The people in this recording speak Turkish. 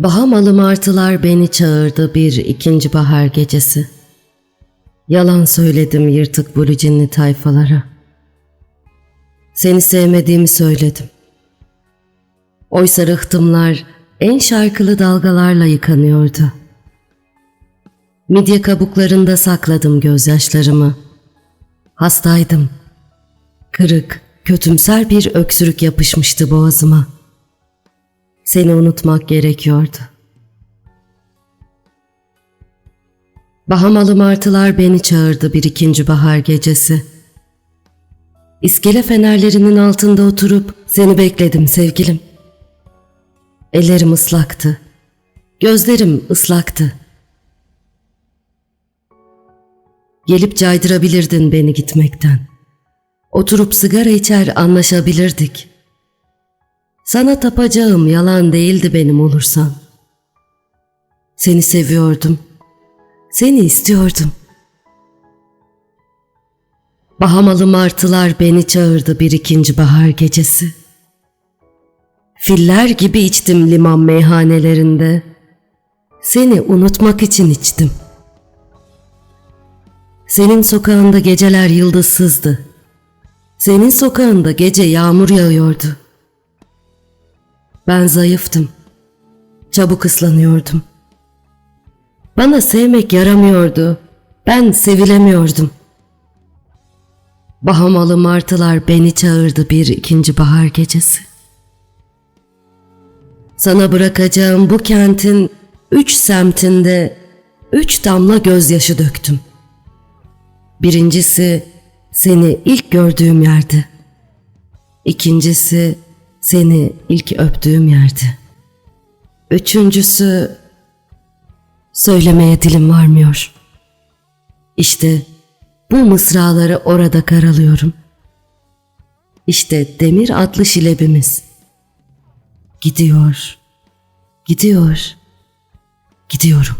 Bahamalı martılar beni çağırdı bir ikinci bahar gecesi. Yalan söyledim yırtık bulucinli tayfalara. Seni sevmediğimi söyledim. Oysa rıhtımlar en şarkılı dalgalarla yıkanıyordu. Midye kabuklarında sakladım gözyaşlarımı. Hastaydım. Kırık, kötümser bir öksürük yapışmıştı boğazıma. Seni unutmak gerekiyordu. Bahamalı martılar beni çağırdı bir ikinci bahar gecesi. İskele fenerlerinin altında oturup seni bekledim sevgilim. Ellerim ıslaktı. Gözlerim ıslaktı. Gelip caydırabilirdin beni gitmekten. Oturup sigara içer anlaşabilirdik. Sana tapacağım yalan değildi benim olursan. Seni seviyordum. Seni istiyordum. Bahamalı martılar beni çağırdı bir ikinci bahar gecesi. Filler gibi içtim liman meyhanelerinde. Seni unutmak için içtim. Senin sokağında geceler yıldızsızdı. Senin sokağında gece yağmur yağıyordu. Ben zayıftım. Çabuk ıslanıyordum. Bana sevmek yaramıyordu. Ben sevilemiyordum. Bahamalı martılar beni çağırdı bir ikinci bahar gecesi. Sana bırakacağım bu kentin üç semtinde üç damla gözyaşı döktüm. Birincisi seni ilk gördüğüm yerde. İkincisi seni ilk öptüğüm yerde. Üçüncüsü söylemeye dilim varmıyor. İşte bu mısraları orada karalıyorum. İşte demir adlı şilebimiz. Gidiyor, gidiyor, gidiyorum.